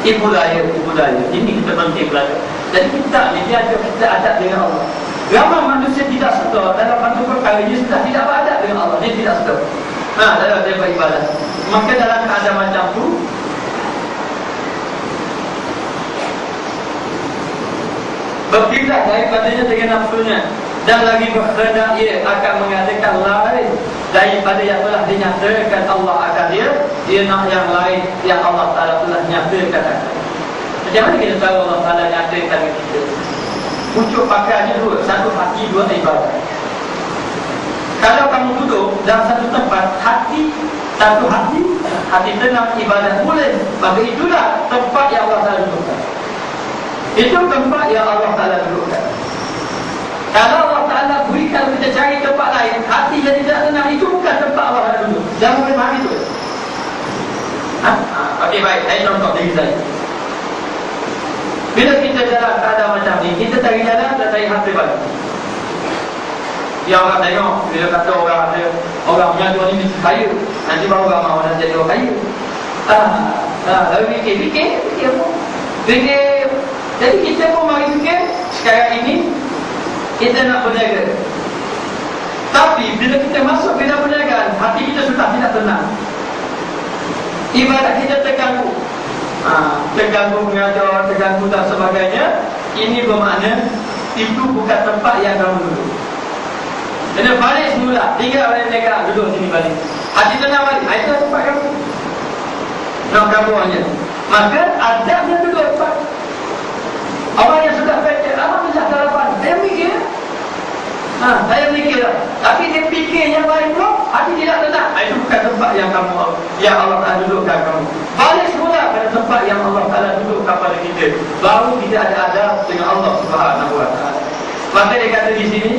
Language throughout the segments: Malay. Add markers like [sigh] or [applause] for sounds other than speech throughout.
Ibu daya, ibu daya. Ini kita penting belajar. Jadi kita ni dia ada kita ada dengan Allah. Ramai manusia tidak sedar dalam satu perkara dia sudah tidak ada dengan Allah. Dia tidak sedar. Ha, dalam dia beribadah. Maka dalam keadaan macam tu, berpindah daripadanya dengan nafsunya dan lagi berkehendak ia akan mengadakan lain daripada yang telah dinyatakan Allah akan dia dia nak yang lain yang Allah Ta'ala telah nyatakan akan. Macam mana kita tahu Allah Ta'ala nyatakan kita? Pucuk pakaiannya dua satu hati dua ibadah kalau kamu duduk dalam satu tempat hati satu hati hati tenang ibadah boleh. Maka itulah tempat yang Allah Ta'ala dudukkan. Itu tempat yang Allah Ta'ala dudukkan kalau Allah Ta'ala berikan kita cari tempat lain. Hati yang tidak tenang Itu bukan tempat Allah Ta'ala duduk. Jangan boleh faham itu. Ha? Okey baik. Saya contoh diri saya. Bila kita jalan keadaan macam ni. Kita cari jalan dan cari hati balik Ya orang tengok Bila kata orang ada Orang punya tuan ni mesti kaya. Nanti baru orang mahu nak jadi orang kaya. Ah, ah, lalu fikir, fikir, fikir apa? Fikir, jadi kita pun mari fikir Sekarang ini kita nak berniaga. Tapi bila kita masuk bidang perniagaan hati kita sudah tidak tenang. Ibadat kita terganggu. Ha, terganggu mengajar terganggu dan sebagainya ini bermakna itu bukan tempat yang kamu duduk. Kena balik semula tinggal balik mereka duduk sini balik. Hati tenang balik ha, itu tempat kamu. Nak kamu hanya maka adabnya duduk tempat. Orang yang sudah baca, Alhamdulillah. Ha, saya mikir. Tapi dia fikir yang lain pun, hati tidak. Ha, itu bukan tempat yang kamu, yang Allah Ta'ala dudukkan kamu. Balik semula pada tempat yang Allah Ta'ala dudukkan pada kita. Baru kita ada adab dengan Allah Subhanahu Wa Ta'ala. Maka dia kata di sini,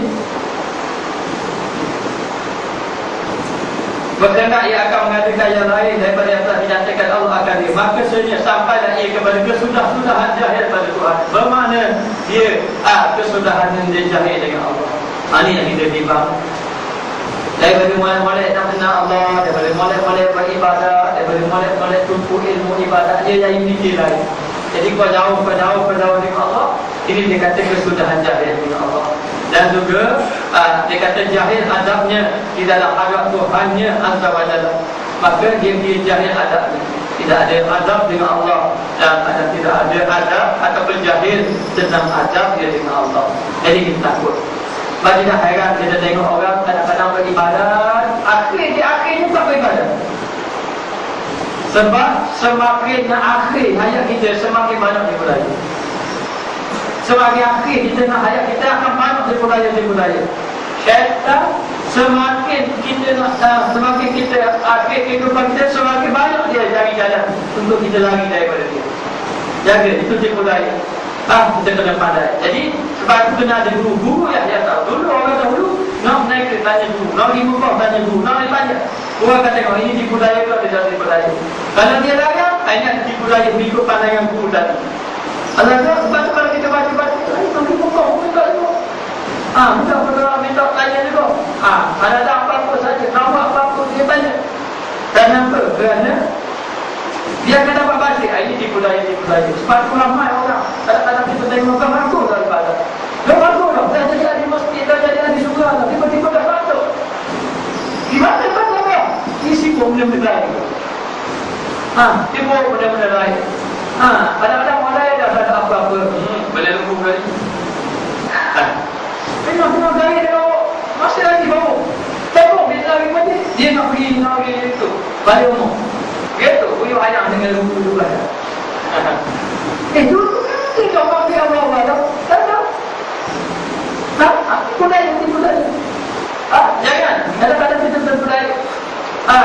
Berkenak ia akan mengadakan yang lain daripada yang telah dinyatakan Allah akan dia. Maka sebenarnya sampailah ia kepada kesudah-sudahan jahil pada Tuhan. Bermakna dia ah, kesudahan yang dia jahil dengan Allah. Ini yang kita timbang. Daripada mulai-mulai nak kenal Allah, daripada mulai-mulai beribadah, daripada mulai-mulai tumpu ilmu ibadah, dia yang fikir lain. Jadi kau jauh, kau jauh, kau jauh dengan Allah, ini dia kata kesudahan jahil dengan Allah. Dan juga uh, dia kata jahil adabnya di dalam harap Tuhannya azza wa jalla. Maka dia dia jahil adabnya. Tidak ada adab dengan Allah dan ada tidak ada adab atau jahil tentang adab dia dengan Allah. Jadi kita takut bagi dah heran kita tengok orang kadang-kadang beribadat akhir di akhirnya tak beribadat sebab semakin akhir hayat kita semakin banyak dibudaya sebagai akhir di tengah hayat kita akan banyak dibudaya-dibudaya syaitan semakin kita nak uh, semakin kita akhir kehidupan kita semakin banyak dia cari jalan untuk kita lari daripada dia. Jaga itu dibudaya ah kita kena pandai jadi sebab itu kena ada guru-guru yang dia tahu dulu orang dahulu nak naik ke tanya guru nak pergi buka tanya guru nak pergi tanya orang kata tengok ini dibudaya ke tidak dibudaya kalau dia larang hanya dibudaya berikut pandangan guru tadi kalau sebab tu kalau kita baca-baca, ini nanti buka, buka juga. Ah, minta pada minta tanya juga. Ah, ada ada apa-apa saja, nama apa-apa dia tanya. Kenapa? Kerana dia akan dapat baca. Ah, ini tipu daya, tipu daya. Sebab tu ramai orang. Kadang-kadang kita tengok kan masuk daripada. Dia masuk dah. Dah jadi di masjid, dah jadi di surga dah. Tiba-tiba dah masuk. Gimana kan dia? Isi pun benda-benda lain. Ah, tipu benda-benda lain. Ah, kadang-kadang orang dah ada apa-apa. Hmm, boleh lupa kali. Tengok-tengok gaya dia Masih lagi bawa Tengok dia lagi mati Dia nak pergi nak pergi itu Balik umur Gitu Puyu ayam dengan lupa juga [laughs] Eh dulu Tak pakai Allah Allah Tak tahu Ha? Aku dah yang tipu tadi Ha? Jangan Kadang-kadang kita berbudaya Ha?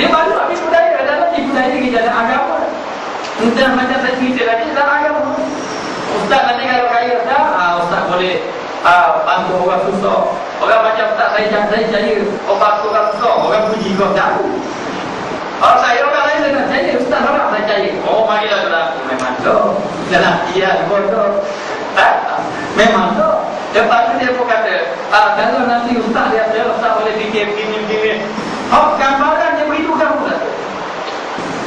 Dia baru habis budaya Dalam tipu daya lagi dalam agama Entah macam saya cerita lagi dalam agama Ustaz nanti kalau kaya dah ha, Ustaz boleh Ah, bantu orang susah. Orang macam tak saya jangan saya saya. Oh bantu orang susah, orang puji kau jauh. Kalau saya orang lain saya, ustaz orang saya cari. Oh marilah sudah. Tu. Jangan iya bodoh. Tak. Memang tu. Lepas tu dia pun kata, ah, kalau nanti ustaz lihat saya, ustaz boleh fikir begini begini. Oh gambaran dia begitu kamu kata.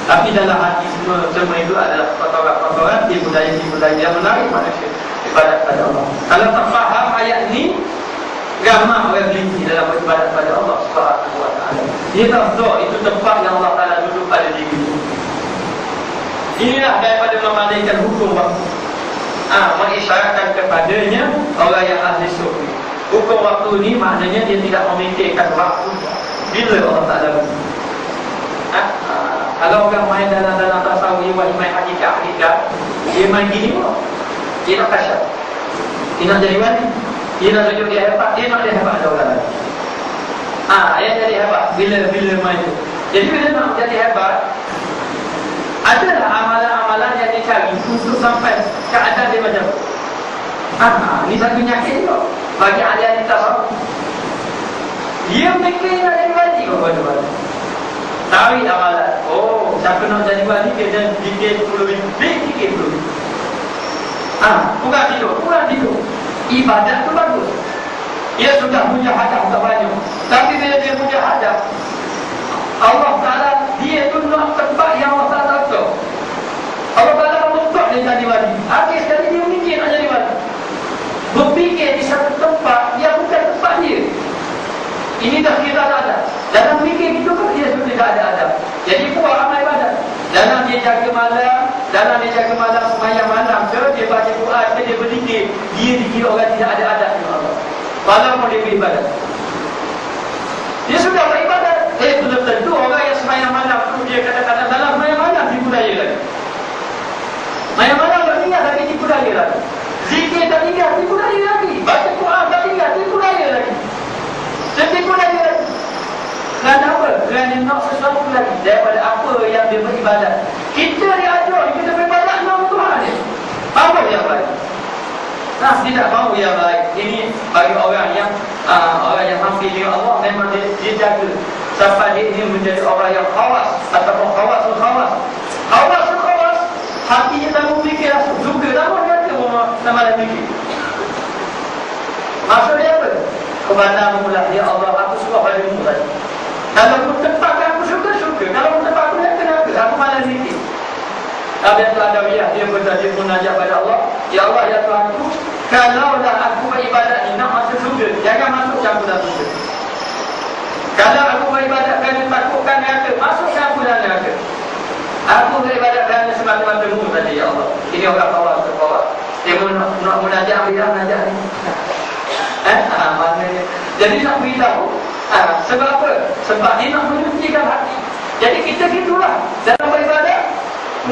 Tapi dalam hati semua semua itu adalah kotoran-kotoran di budaya di budaya yang menarik manusia ibadat pada Allah. Kalau tak faham ayat ini, ramah orang berhenti dalam beribadat pada Allah Subhanahu Wa Taala. Dia tak itu tempat yang Allah Taala duduk pada diri. Inilah daripada memalaikan hukum waktu. Ah, mengisyaratkan kepadanya orang yang ahli sufi. Hukum waktu ini maknanya dia tidak memikirkan waktu bila Allah Taala beri. Ha? Kalau orang main dalam dalam tasawuf dia main hakikat hakikat, dia main gini pun. Dia nak kasyaf. Dia nak jadi wali. Dia nak tunjuk dia hebat, dia nak dia hebat ada orang lain. Ah, ha, yang jadi hebat bila bila main tu. Jadi bila nak jadi hebat, adalah dia cari untuk sampai keadaan dia macam Ah, ini satu penyakit juga bagi ahli-ahli tasawuf. Dia fikir nak jadi wali kepada-pada. Tarik amalan. Oh, siapa nak jadi wali dia dan fikir 10 ribu. Big fikir 10 ribu. Ha, bukan tidur, bukan tidur. Ibadat tu bagus. Dia sudah punya hadap tak banyak. Tapi bila dia punya hadap, Allah Ta'ala, dia tu nak tempat yang Allah Ta'ala tahu. Allah Ta'ala untuk dia jadi wali. Akhir sekali dia mikir nak jadi wali. Berfikir di satu tempat yang bukan tempat dia. Ini dah kira tak ada. Dalam fikir itu kan dia sudah tidak ada adab. Jadi buat amal ibadat. Dalam dia jaga malam, dalam dia jaga malam semayang malam ke, dia baca Quran ke, dia berzikir, dia dikira orang tidak ada adab dengan Allah. Malam pun dia beribadat. Dia sudah beribadat. Eh, belum tentu orang yang semayang malam tu dia kata-kata dalam semayang malam tipu daya lagi. Semayang malam tinggal lagi tipu daya lagi. Zikir tak tinggal tipu daya lagi. Baca Quran tak tinggal tipu daya lagi. Tipu daya lagi. Kerana apa? Kerana nak sesuatu lagi daripada apa yang dia beribadat. Kita diajar, kita beribadat nama Tuhan ni. Apa yang baik? Nah, tidak mahu yang baik. Ini bagi orang yang uh, orang yang hampir dengan Allah memang dia, dia jaga sampai dia ini menjadi orang yang khawas ataupun khawas khawas. Khawas khawas. Hati kita memikir juga nama dia tu nama dia mikir. Maksudnya apa? Kepada mula dia Allah aku suka pada mu tadi. Kalau pun tempatkan aku suka, suka. Kalau aku, kenapa? Aku malah zikir. Adawiyah, dia berkata, dia munajat pada Allah. Ya Allah, ya Tuhan aku, kalaulah aku beribadat ni nak masuk surga, jangan masuk campur dalam surga. Kalau aku beribadat kerana takutkan neraka, masuk campur dalam neraka. Aku beribadat kerana semata-mata mu tadi, Ya Allah. Ini orang bawah, orang bawah. Dia nak, nak munajat, ambil munajat ni. [laughs] Eh, ha, maknanya. Jadi nak beritahu, Ha, sebab apa? Sebab dia nak menyucikan hati. Jadi kita gitulah dalam beribadah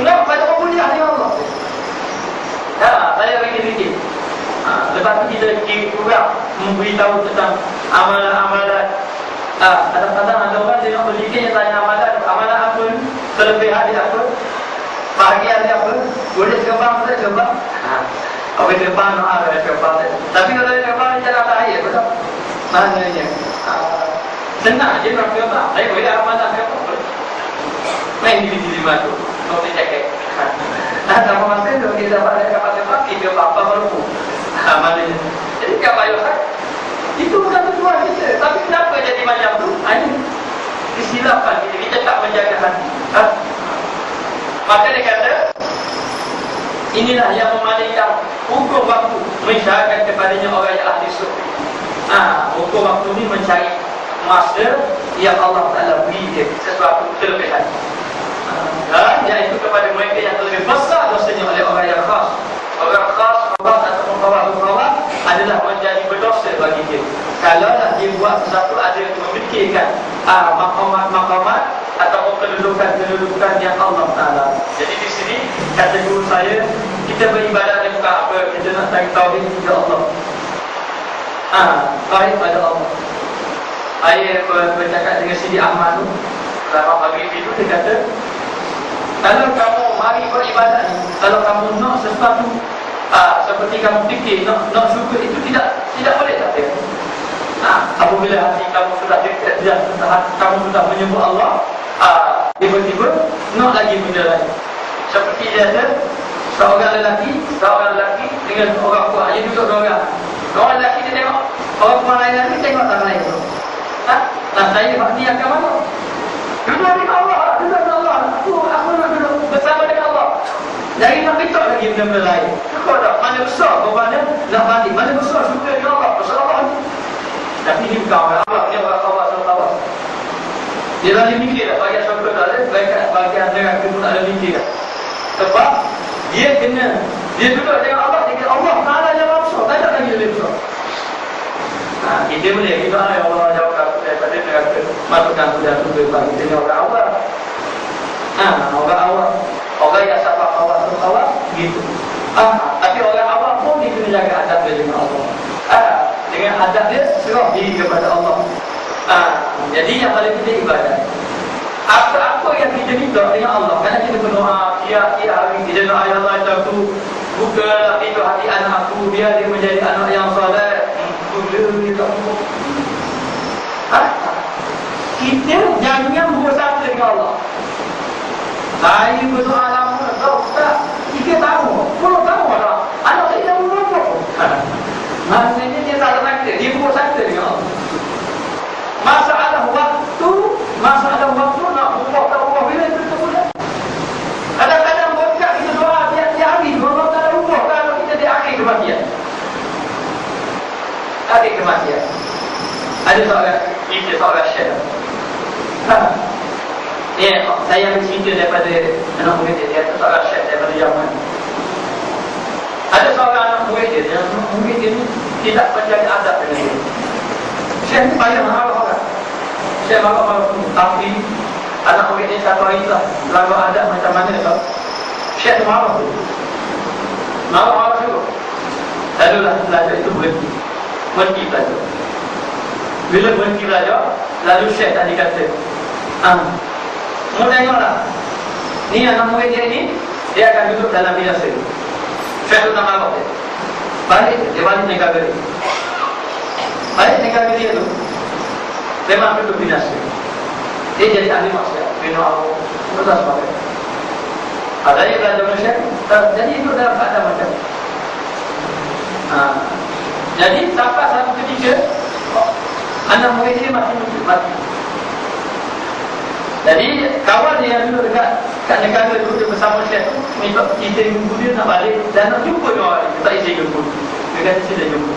nak pemulihan ya Allah. Ha, saya bagi sedikit. Ha, lepas tu kita juga memberitahu tentang amalan-amalan. Ha, kadang-kadang ada orang dia nak berzikir yang tanya amalan. Amalan apa? Kelebihan dia apa? Bahagian dia apa? Boleh sekembang, boleh sekembang. Ha. Apa sekembang, nak ada sekembang. Tapi kalau sekembang, dia tak air. Betul? Maknanya. Ha. Senang je nak kata. Saya boleh saya pun Main di sini lima tu. Kau boleh sama masa tu kita dapat ada kapal cepat, kita apa baru pun. Ha, mana Jadi bayar kan? Itu bukan tujuan kita. Tapi kenapa jadi macam tu? Ha, ini kesilapan kita. Kita tak menjaga hati. Ha? Maka dia kata, inilah yang memalingkan hukum waktu mensyaratkan kepadanya orang yang ahli sufi. Ha, hukum waktu ni mencari masa yang Allah Ta'ala beri dia sesuatu kelebihan dan iaitu kepada mereka yang lebih besar dosanya oleh orang yang khas orang khas, orang ataupun kawan-kawan adalah menjadi berdosa bagi dia. Kalau nak dia buat sesuatu ada yang memikirkan ah, makamat-makamat ataupun kedudukan-kedudukan yang Allah Ta'ala. Jadi di sini kata guru saya kita beribadat ni bukan apa? Kita nak tahu tauhid kepada Allah. Ah, tauhid pada Allah. Saya bercakap dengan Sidi Ahmad tu Selama pagi itu dia kata Kalau kamu mari beribadat ni Kalau kamu nak sesuatu Seperti kamu fikir nak, nak syukur itu tidak tidak boleh tak dia Nah, apabila hati kamu sudah dekat dia, kamu sudah menyebut Allah, tiba-tiba nak lagi benda lain. Seperti dia ada seorang lelaki, seorang lelaki dengan orang kuat, dia duduk dua orang. Orang lelaki dia tengok orang kuat lain lagi tengok tangan lain tu. Ha? Nah saya bakti akan mana? Di Allah, duduk di Allah. Aku, aku nak pergi benda lain. Kau tak mana besar bebannya nak balik. Mana besar suka dengan Allah. Besar Allah ni. Tapi ni bukan orang Allah. Dia orang Allah SWT. Dia lagi mikir tak bagi syurga tak ada. Bagi neraka pun tak ada mikir. Sebab dia kena dia duduk dengan Allah. Dia kata Allah Ta'ala yang besar. Tak ada lagi lebih besar. Ha, kita boleh kita ya Allah jawab aku daripada neraka masukkan aku dalam kita ni orang awal. Ha, orang awal. Orang yang sabar awal tu awal gitu. Ah, tapi orang awal pun dia kena jaga adab dengan Allah. Ah, dengan adab dia serah diri kepada Allah. Ah, jadi yang paling penting ibadah. Apa-apa yang kita minta dengan Allah Kerana kita berdoa Tiap-tiap hari kita doa Ya Allah aku Buka pintu hati anak aku Biar dia menjadi anak yang tak ha? Kita jangan berusaha dengan Allah Saya berdoa lama Tak Ustaz Tiga tahun Puluh tahun dah Anak saya dah berdoa Maksudnya dia tak ada Dia berusaha dengan Allah Masalah waktu Masalah waktu nak berubah tak ubah Bila itu boleh Kadang-kadang berkat kita doa Tiap-tiap hari Allah tak ada ubah Kalau kita di akhir kematian. Akhir kematian. Ada seorang Ini seorang syed ha. Ya, saya ambil cerita daripada anak murid dia, dia seorang syed daripada zaman. Ada seorang anak murid dia, yang murid dia ni tidak menjadi adab dengan dia. Syekh ni banyak marah orang. Syekh marah-marah pun. Tapi, anak murid ni satu hari lah. Lalu ada macam mana tau. Syekh ni marah tu. Marah-marah tu. Lalu lah belajar itu berhenti. Berhenti belajar. Bila berhenti belajar, lalu Syekh tadi kata, ah, Mau tengoklah. Ni anak murid dia ni, dia akan duduk dalam biasa. Syekh tu tak marah dia. Balik, dia balik negara dia. Baik negara dia tu Memang duduk binasa Dia jadi ahli maksiat Bina Allah Betul sebagainya Ada yang belajar manusia Jadi itu dalam keadaan macam ha. Jadi sampai satu ketika Anak murid dia mati mati Jadi kawan dia yang duduk dekat Kat negara tu dia bersama Syekh tu Minta kita jumpa dia nak balik Dan nak jumpa dia orang Tak isi jumpa. Dia kata sila jumpa.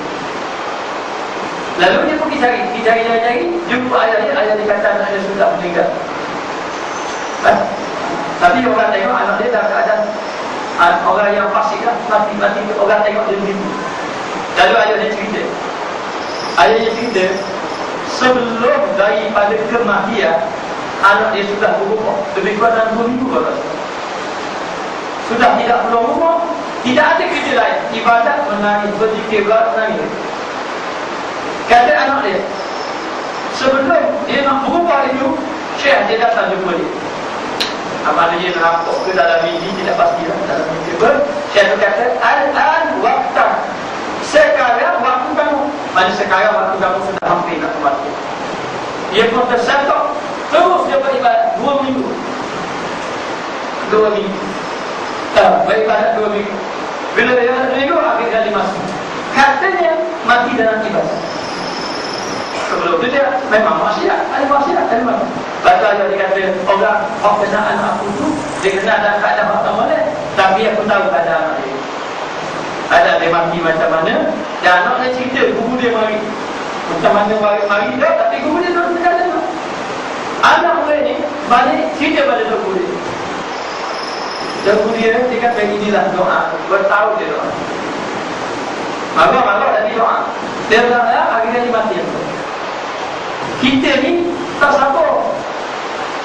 Lalu dia pergi cari, pergi cari, cari, cari Jumpa ayah dia, ayah dia kata anak dia sudah meninggal. Ha? Tapi orang tengok anak dia dalam keadaan ha, Orang yang fasik lah, mati, mati Orang tengok dia begitu Lalu ayah dia cerita. Ayah dia cerita Sebelum daripada kematian Anak dia sudah berubah. Lebih kurang dalam dua minggu kalau Sudah tidak perlu rumah Tidak ada kerja lain. Ibadat menangis, berzikir, menangis Kata anak dia Sebelum dia nak berubah itu Syekh dia datang jumpa dia. Amal dia nampak ke dalam mimpi Tidak pasti lah. Dalam mimpi ber Syekh tu kata Al-an waktu Sekarang waktu kamu. Mana sekarang waktu kamu sudah hampir nak kemati Dia pun tersentak Terus dia beribadat Dua minggu. Dua minggu. Tak, beribadat dua minggu. Bila dia dua minggu Akhir kali masuk. Katanya mati dalam ibadah sebelum itu dia memang maksiat ada maksiat ada mana Baca dia kata orang kena anak aku tu dia kena ada keadaan apa boleh. Tapi aku tahu keadaan dia. Ada dia mati macam mana dan anak dia cerita guru dia mari. Macam mana mari, mari dia tapi guru dia tu kata tu anak murid ni balik cerita pada guru dia dan guru dia kata inilah doa bertahu dia doa Maka-maka tadi doa Dia doa, akhirnya dia mati kita ni tak sabar.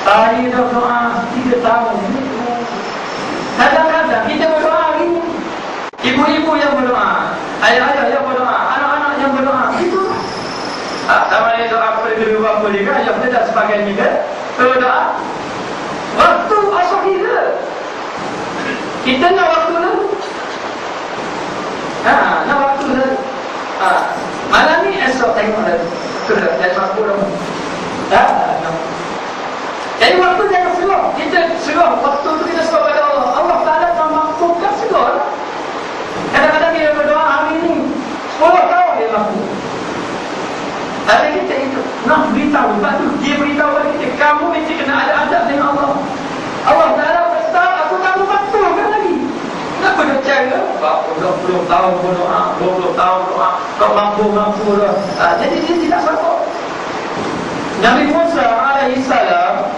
Saya dah doa tiga tahun. Kadang-kadang kita berdoa hari. Ibu-ibu yang berdoa. Ayah-ayah yang berdoa. Anak-anak yang berdoa. Itu. Ah, sama ni doa kepada kedua bapa dia kan. Ayah dia sebagai. Berdoa. Waktu asal kita. Kita nak waktu tu. Ha, nak waktu tu. Ha, malam ni esok tengok lagi sudah dan mampu dah. Tak. Jadi waktu jangan serah. Kita serah waktu tu kita serah pada Allah. Allah Taala memampukan segala. Kadang-kadang dia berdoa hari ini 10 tahun dia mampu. Tapi kita itu nak beritahu. Sebab tu dia beritahu kepada kita. Kamu mesti kena ada adab dengan Allah. Allah Taala berkata, aku tak mampu kan lagi. Kenapa dia cari 20 tahun berdoa 20 tahun doa kau mampu-mampu doa uh, jadi dia tidak sanggup Nabi Musa alaihi salam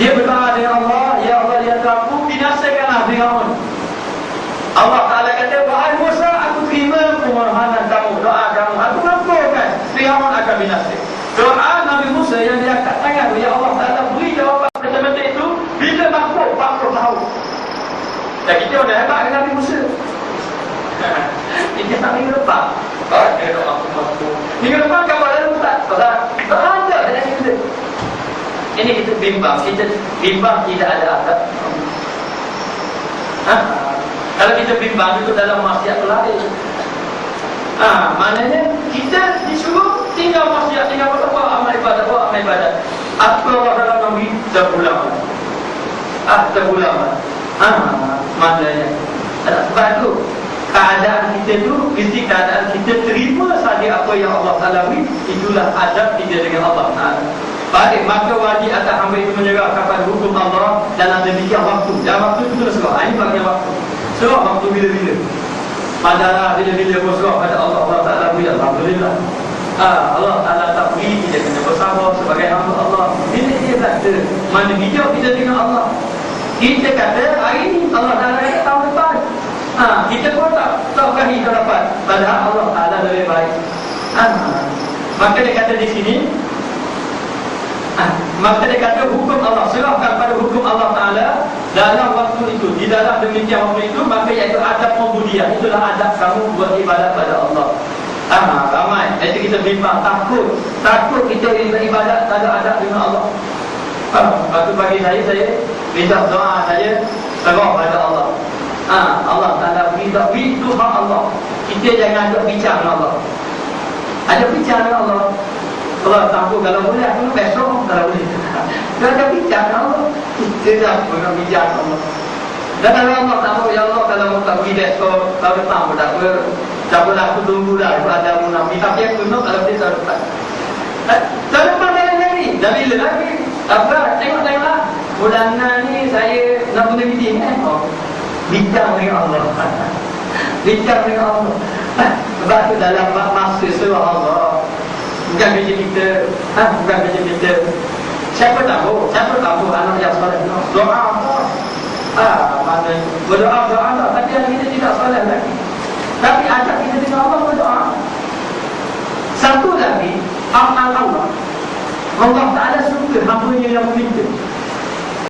dia berdoa dengan Allah ya Allah ya Tuhanku binasakanlah Firaun Allah Taala kata wahai Musa aku terima permohonan kamu doa kamu aku mampukan Firaun akan binasa doa Nabi Musa yang dia angkat tangan ya Allah Taala beri jawapan macam itu bila mampu 40 tahun dan kita dah hebat dengan Nabi Musa Ini tak minggu depan dia doa aku mampu Minggu depan kamu ada tak? Tak ada Ada kita Ini kita bimbang Kita bimbang tidak ada adab ha? Kalau kita bimbang itu dalam masyarakat lain ha, maknanya kita disuruh tinggal masyarakat tinggal apa amal ibadah apa amal ibadah. Apa Allah dalam Nabi terpulang. Ah, terpulang. Ha, maknanya sebab itu keadaan kita tu mesti keadaan kita terima saja apa yang Allah alami itulah adab kita dengan Allah Taala. Baik, maka wajib atas hamba itu menyerah kepada hukum Allah dalam demikian waktu. Dan waktu itu terus serah. Ini bagian waktu. Serah waktu bila-bila. Padahal bila-bila kau serah pada Allah Allah Ta'ala bila Alhamdulillah ah, Allah Ta'ala tak beri Kita kena bersabar sebagai hamba Allah Ini dia kata Mana hijau kita dengan Allah Kita kata hari ini Allah Ta'ala kata tahun ah, Kita pun tak Tahukah hijau dapat. Padahal Allah Ta'ala lebih baik. Ah, Maka dia kata di sini Ah, maka dia kata hukum Allah serahkan pada hukum Allah Taala dalam waktu itu. Di dalam demikian waktu itu maka iaitu adab pembudian itulah adab kamu buat ibadat pada Allah. Ah ramai. Itu kita bimbang takut. Takut kita beribadat tak ada adab dengan Allah. Ah, waktu bagi saya saya minta doa saya serah pada Allah ah Allah Taala minta itu hak Allah kita jangan ada bincang dengan Allah ada bincang dengan Allah Allah tahu kalau boleh aku besok kalau boleh. [laughs] Dia ada bincang Allah. Dia dah pernah bincang Allah. Dan kalau Allah tahu ya Allah kalau mau tak pergi depan pun tak apa. Tak apa aku tunggu lah kalau ada mau nak Tapi aku nak kalau dia tahun depan. Tahun depan dah lagi. Dah bila? Apa? Tengok-tengoklah. Bulan ni saya nak punya meeting eh. Oh. Bincang dengan Allah. Bincang dengan Allah. Sebab tu dalam masa surah Allah bukan kerja kita. Ha? bukan kerja kita. Siapa tahu siapa tahu anak yang soleh doa apa ah mana berdoa doa tak tapi yang kita tidak soleh lagi. Tapi ajak kita dengan Allah berdoa. Satu lagi amal Allah. Allah tak ada suka hamba yang meminta